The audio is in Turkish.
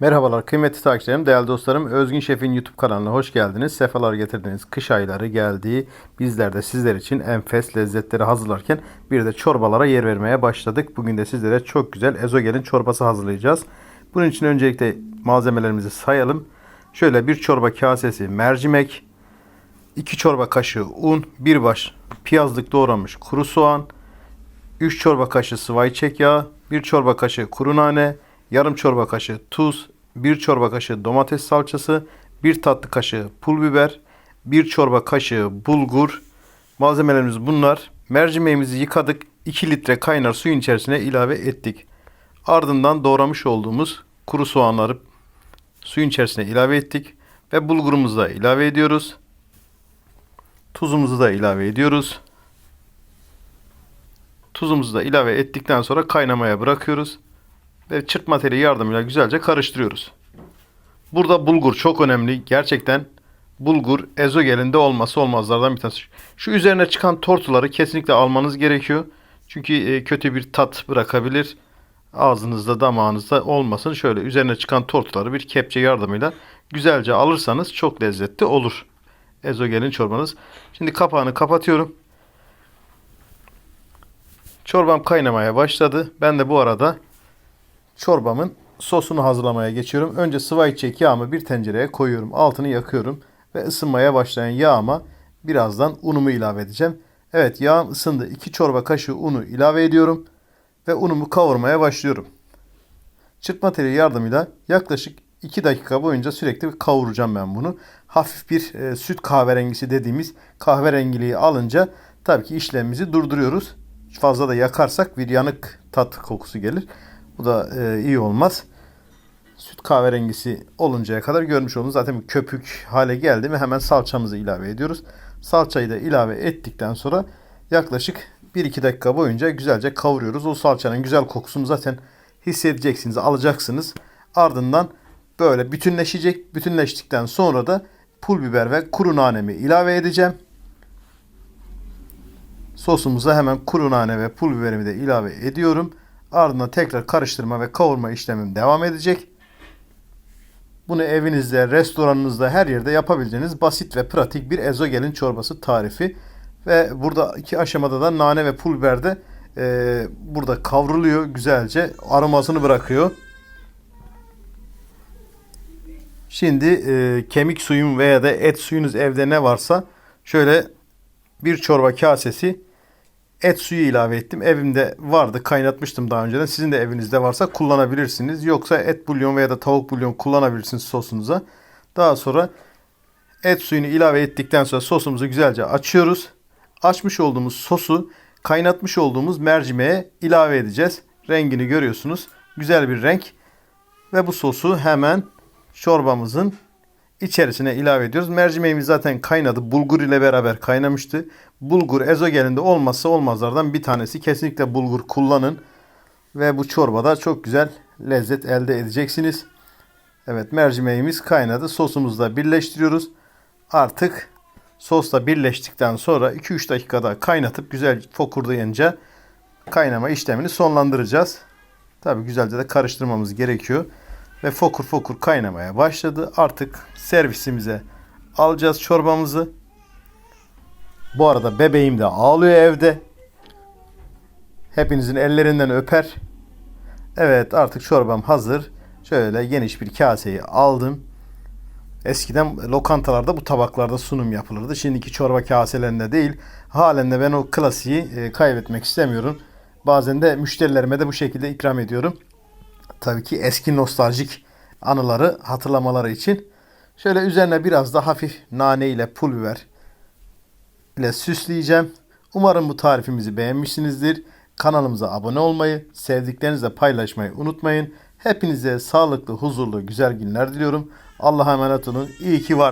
Merhabalar kıymetli takipçilerim, değerli dostlarım. Özgün Şef'in YouTube kanalına hoş geldiniz. Sefalar getirdiniz. Kış ayları geldi. Bizler de sizler için enfes lezzetleri hazırlarken bir de çorbalara yer vermeye başladık. Bugün de sizlere çok güzel ezogelin çorbası hazırlayacağız. Bunun için öncelikle malzemelerimizi sayalım. Şöyle bir çorba kasesi mercimek, 2 çorba kaşığı un, bir baş piyazlık doğramış kuru soğan, 3 çorba kaşığı sıvı ayçiçek yağı, 1 çorba kaşığı kuru nane, yarım çorba kaşığı tuz, 1 çorba kaşığı domates salçası, 1 tatlı kaşığı pul biber, 1 çorba kaşığı bulgur. Malzemelerimiz bunlar. Mercimeğimizi yıkadık. 2 litre kaynar suyun içerisine ilave ettik. Ardından doğramış olduğumuz kuru soğanları suyun içerisine ilave ettik ve bulgurumuzu da ilave ediyoruz. Tuzumuzu da ilave ediyoruz. Tuzumuzu da ilave ettikten sonra kaynamaya bırakıyoruz. Ve çırpma teli yardımıyla güzelce karıştırıyoruz. Burada bulgur çok önemli. Gerçekten bulgur ezogelinde olması olmazlardan bir tanesi. Şu üzerine çıkan tortuları kesinlikle almanız gerekiyor. Çünkü e, kötü bir tat bırakabilir. Ağzınızda damağınızda olmasın. Şöyle üzerine çıkan tortuları bir kepçe yardımıyla güzelce alırsanız çok lezzetli olur. Ezogelin çorbanız. Şimdi kapağını kapatıyorum. Çorbam kaynamaya başladı. Ben de bu arada çorbamın sosunu hazırlamaya geçiyorum. Önce sıvı ayçiçek yağımı bir tencereye koyuyorum. Altını yakıyorum ve ısınmaya başlayan yağıma birazdan unumu ilave edeceğim. Evet yağım ısındı. 2 çorba kaşığı unu ilave ediyorum ve unumu kavurmaya başlıyorum. Çırpma teli yardımıyla yaklaşık 2 dakika boyunca sürekli kavuracağım ben bunu. Hafif bir e, süt kahverengisi dediğimiz kahverengiliği alınca tabii ki işlemimizi durduruyoruz. Fazla da yakarsak bir yanık tat kokusu gelir. Bu da e, iyi olmaz. Süt kahverengisi oluncaya kadar görmüş olduğunuz zaten bir köpük hale geldi mi hemen salçamızı ilave ediyoruz. Salçayı da ilave ettikten sonra yaklaşık 1-2 dakika boyunca güzelce kavuruyoruz. O salçanın güzel kokusunu zaten hissedeceksiniz, alacaksınız. Ardından böyle bütünleşecek. Bütünleştikten sonra da pul biber ve kuru nanemi ilave edeceğim. Sosumuza hemen kuru nane ve pul biberimi de ilave ediyorum. Ardından tekrar karıştırma ve kavurma işlemim devam edecek. Bunu evinizde, restoranınızda her yerde yapabileceğiniz basit ve pratik bir ezogelin çorbası tarifi. Ve burada iki aşamada da nane ve pul biber de e, burada kavruluyor güzelce. Aromasını bırakıyor. Şimdi e, kemik suyum veya da et suyunuz evde ne varsa şöyle bir çorba kasesi et suyu ilave ettim. Evimde vardı kaynatmıştım daha önceden. Sizin de evinizde varsa kullanabilirsiniz. Yoksa et bulyon veya da tavuk bulyon kullanabilirsiniz sosunuza. Daha sonra et suyunu ilave ettikten sonra sosumuzu güzelce açıyoruz. Açmış olduğumuz sosu kaynatmış olduğumuz mercimeğe ilave edeceğiz. Rengini görüyorsunuz. Güzel bir renk. Ve bu sosu hemen çorbamızın içerisine ilave ediyoruz. Mercimeğimiz zaten kaynadı. Bulgur ile beraber kaynamıştı. Bulgur ezogelinde olmazsa olmazlardan bir tanesi. Kesinlikle bulgur kullanın. Ve bu çorbada çok güzel lezzet elde edeceksiniz. Evet mercimeğimiz kaynadı. Sosumuzla birleştiriyoruz. Artık sosla birleştikten sonra 2-3 dakikada kaynatıp güzel fokurdayınca kaynama işlemini sonlandıracağız. Tabi güzelce de karıştırmamız gerekiyor ve fokur fokur kaynamaya başladı. Artık servisimize alacağız çorbamızı. Bu arada bebeğim de ağlıyor evde. Hepinizin ellerinden öper. Evet artık çorbam hazır. Şöyle geniş bir kaseyi aldım. Eskiden lokantalarda bu tabaklarda sunum yapılırdı. Şimdiki çorba kaselerinde değil. Halen de ben o klasiği e, kaybetmek istemiyorum. Bazen de müşterilerime de bu şekilde ikram ediyorum tabii ki eski nostaljik anıları hatırlamaları için. Şöyle üzerine biraz da hafif nane ile pul biber ile süsleyeceğim. Umarım bu tarifimizi beğenmişsinizdir. Kanalımıza abone olmayı, sevdiklerinizle paylaşmayı unutmayın. Hepinize sağlıklı, huzurlu, güzel günler diliyorum. Allah'a emanet olun. İyi ki var.